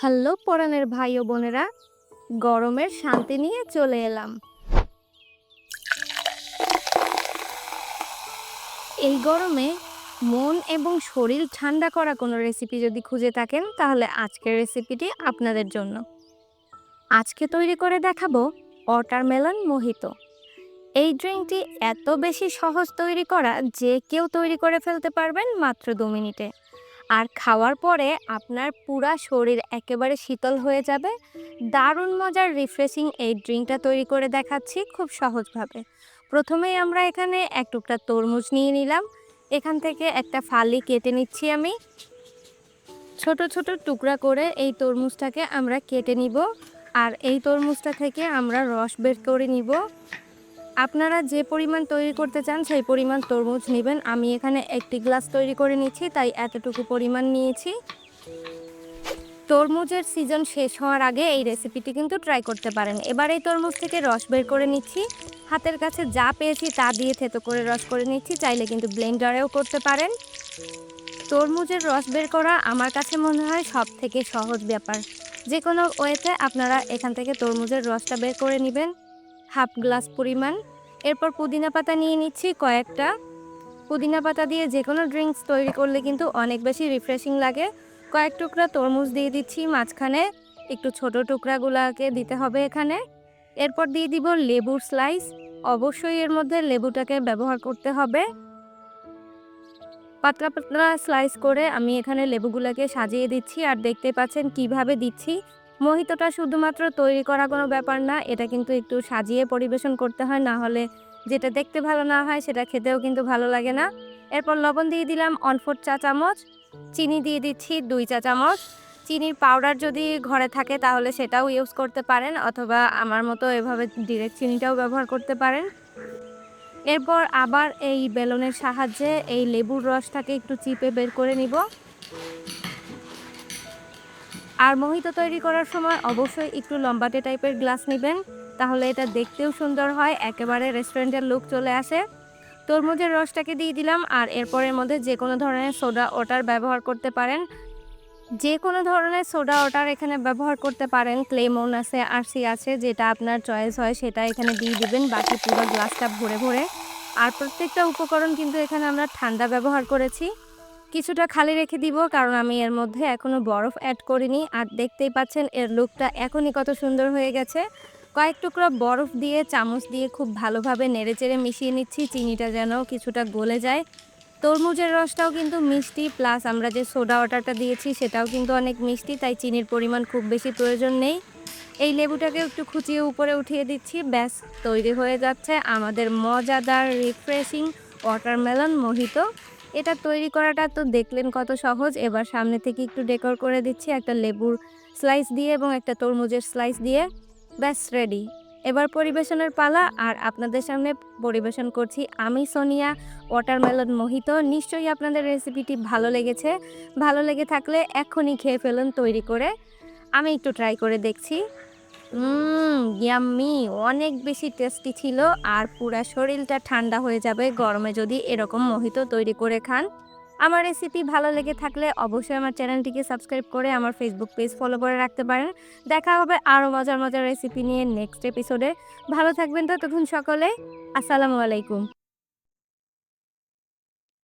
Hello পরাণের ভাই ও বোনেরা, গরমের শান্তি নিয়ে চলে এলাম। এই গরমে মন এবং শরীর ঠান্ডা করা কোনো রেসিপি যদি খুঁজে থাকেন, তাহলে আজকের রেসিপিটি আপনাদের জন্য। আজকে তৈরি করে দেখাবো ওয়াটারমেলন মোহিত এই ড্রিঙ্কটি এত বেশি সহজ তৈরি করা যে কেউ তৈরি করে ফেলতে পারবেন মাত্র দু মিনিটে। আর খাওয়ার পরে আপনার পুরা শরীর একেবারে শীতল হয়ে যাবে। দারুণ মজার রিফ্রেশিং এই ড্রিঙ্কটা তৈরি করে দেখাচ্ছি খুব সহজভাবে। প্রথমেই আমরা এখানে এক টুকরা তরমুজ নিয়ে নিলাম। এখান থেকে একটা ফালি কেটে নিচ্ছি আমি। ছোট ছোট টুকরা করে এই তরমুজটাকে আমরা কেটে নিব। আর এই তরমুজটা থেকে আমরা রস বের করে নিব। আপনারা যে পরিমাণ তৈরি করতে চান, সেই পরিমাণ তরমুজ নেবেন। আমি এখানে একটি গ্লাস তৈরি করে নিচ্ছি, তাই এতটুকু পরিমাণ নিয়েছি। তরমুজের সিজন শেষ হওয়ার আগে এই রেসিপিটি কিন্তু ট্রাই করতে পারেন। এবার এই তরমুজ থেকে রস বের করে নিচ্ছি। হাতের কাছে যা পেয়েছি তা দিয়ে থেতো করে রস করে নিচ্ছি, চাইলে কিন্তু ব্লেন্ডারেও করতে পারেন। তরমুজের রস বের করা আমার কাছে মনে হয় সব থেকে সহজ ব্যাপার। যে কোনো ওয়েতে আপনারা এখান থেকে তরমুজের রসটা বের করে নেবেন। হাফ গ্লাস পরিমাণ। এরপর পুদিনা পাতা নিয়ে নিচ্ছি কয়েকটা। পুদিনা পাতা দিয়ে যে কোনো ড্রিঙ্কস তৈরি করলে কিন্তু অনেক বেশি রিফ্রেশিং লাগে। কয়েক টুকরা তরমুজ দিয়ে দিচ্ছি মাঝখানে। একটু ছোট টুকরাগুলোকে দিতে হবে এখানে। এরপর দিয়ে দিব লেবুর স্লাইস। অবশ্যই এর মধ্যে লেবুটাকে ব্যবহার করতে হবে। পাতলা পাতলা স্লাইস করে আমি এখানে লেবুগুলোকে সাজিয়ে দিচ্ছি আর দেখতে পাচ্ছেন কীভাবে দিচ্ছি। মোহিতটা শুধুমাত্র তৈরি করা কোনো ব্যাপার না, এটা কিন্তু একটু সাজিয়ে পরিবেশন করতে হয়, না হলে যেটা দেখতে ভালো না হয় সেটা খেতেও কিন্তু ভালো লাগে না। এরপর লবণ দিয়ে দিলাম অনফোর চা চামচ, চিনি দিয়ে দিচ্ছি দুই চা চামচ। চিনির পাউডার যদি ঘরে থাকে তাহলে সেটাও ইউজ করতে পারেন, অথবা আমার মতো এভাবে ডিরেক্ট চিনিটাও ব্যবহার করতে পারেন। এরপর আবার এই বেলনের সাহায্যে এই লেবুর রসটাকে একটু চিপে বের করে নিব। আর মোহিত তৈরি করার সময় অবশ্যই একটু লম্বাটে টাইপের গ্লাস নেবেন, তাহলে এটা দেখতেও সুন্দর হয়, একেবারে রেস্টুরেন্টের লুক চলে আসে। তরমুজের রসটাকে দিয়ে দিলাম, আর এরপরের মধ্যে যে কোনো ধরনের সোডা ওটার ব্যবহার করতে পারেন। যে কোনো ধরনের সোডা ওটার এখানে ব্যবহার করতে পারেন, ক্লেমন আছে, আরসি আছে, যেটা আপনার চয়েস হয় সেটা এখানে দিয়ে দিবেন, বাকি পুরো গ্লাসটা ভরে ভরে। আর প্রত্যেকটা উপকরণ কিন্তু এখানে আমরা ঠান্ডা ব্যবহার করেছি। কিছুটা খালি রেখে দিব, কারণ আমি এর মধ্যে এখনও বরফ অ্যাড করিনি। আর দেখতেই পাচ্ছেন, এর লুকটা এখনই কত সুন্দর হয়ে গেছে। কয়েক টুকরা বরফ দিয়ে, চামচ দিয়ে খুব ভালোভাবে নেড়েচেড়ে মিশিয়ে নিচ্ছি, চিনিটা যেন কিছুটা গলে যায়। তরমুজের রসটাও কিন্তু মিষ্টি প্লাস আমরা যে সোডা ওয়াটারটা দিয়েছি, সেটাও কিন্তু অনেক মিষ্টি, তাই চিনির পরিমাণ খুব বেশি প্রয়োজন নেই। এই লেবুটাকে একটু খুঁচিয়ে উপরে উঠিয়ে দিচ্ছি, ব্যাস, তৈরি হয়ে যাচ্ছে আমাদের মজাদার রিফ্রেশিং ওয়াটারমেলন মোহিত। এটা তৈরি করাটা তো দেখলেন কত সহজ। এবার সামনে থেকে একটু ডেকোর করে দিচ্ছি একটা লেবুর স্লাইস দিয়ে এবং একটা তরমুজের স্লাইস দিয়ে। ব্যাস, রেডি। এবার পরিবেশনের পালা আর আপনাদের সামনে পরিবেশন করছি আমি সোনিয়া ওয়াটারমেলন মোহিত। নিশ্চয়ই আপনাদের রেসিপিটি ভালো লেগেছে। ভালো লেগে থাকলে এখনই খেয়ে ফেলুন তৈরি করে। আমি একটু ট্রাই করে দেখছি। ইয়াম্মি, অনেক বেশি টেস্টি ছিল আর পুরা শরীরটা ঠান্ডা হয়ে যাবে গরমে যদি এরকম মোহিত তৈরি করে খান। আমার রেসিপি ভালো লেগে থাকলে অবশ্যই আমার চ্যানেলটিকে সাবস্ক্রাইব করে আমার ফেসবুক পেজ ফলো করে রাখতে পারেন। দেখা হবে আরও মজার মজার রেসিপি নিয়ে নেক্সট এপিসোডে ভালো থাকবেন তো তখন সকলে। আসসালামু আলাইকুম।